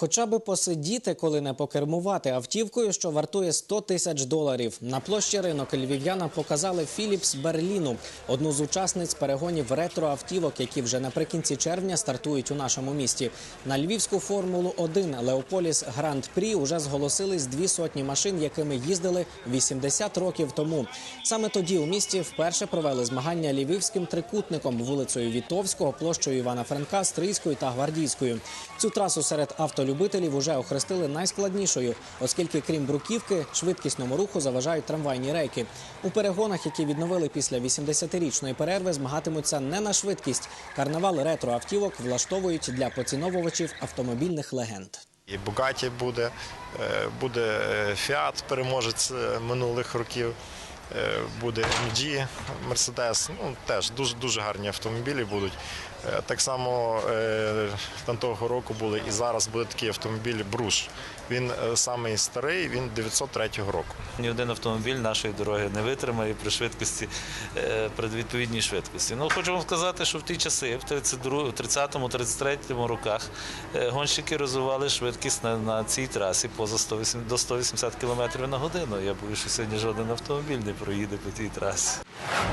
Хоча би посидіти, коли не покермувати автівкою, що вартує 100 тисяч доларів. На площі ринок львів'яна показали Філіпс Берліну, одну з учасниць перегонів ретроавтівок, які вже наприкінці червня стартують у нашому місті. На львівську формулу 1 Леополіс Гранд Прі уже зголосились дві сотні машин, якими їздили 80 років тому. Саме тоді у місті вперше провели змагання львівським трикутником вулицею Вітовського, площею Івана Франка, Стрийською та Гвардійською. Цю трасу серед автолюбителів уже охрестили найскладнішою, оскільки крім бруківки, швидкісному руху заважають трамвайні рейки. У перегонах, які відновили після 80-річної перерви, змагатимуться не на швидкість. Карнавал ретроавтівок влаштовують для поціновувачів автомобільних легенд. І Бугаті буде, е, буде е, Фіат, переможець е, минулих років, буде MG, Мерседес. Ну, теж дуже, дуже гарні автомобілі будуть. Е, Так само е, там того року були і зараз буде такий автомобіль Бруш. Він е, самий старий, він 903 року. Ні один автомобіль нашої дороги не витримає при швидкості, е, при відповідній швидкості. Ну, хочу вам сказати, що в ті часи, в 30-33 роках, е, гонщики розвивали швидкість на, на цій трасі поза 180, до 180 км на годину. Я боюся, що сьогодні жоден автомобіль не проїде по тій трасі.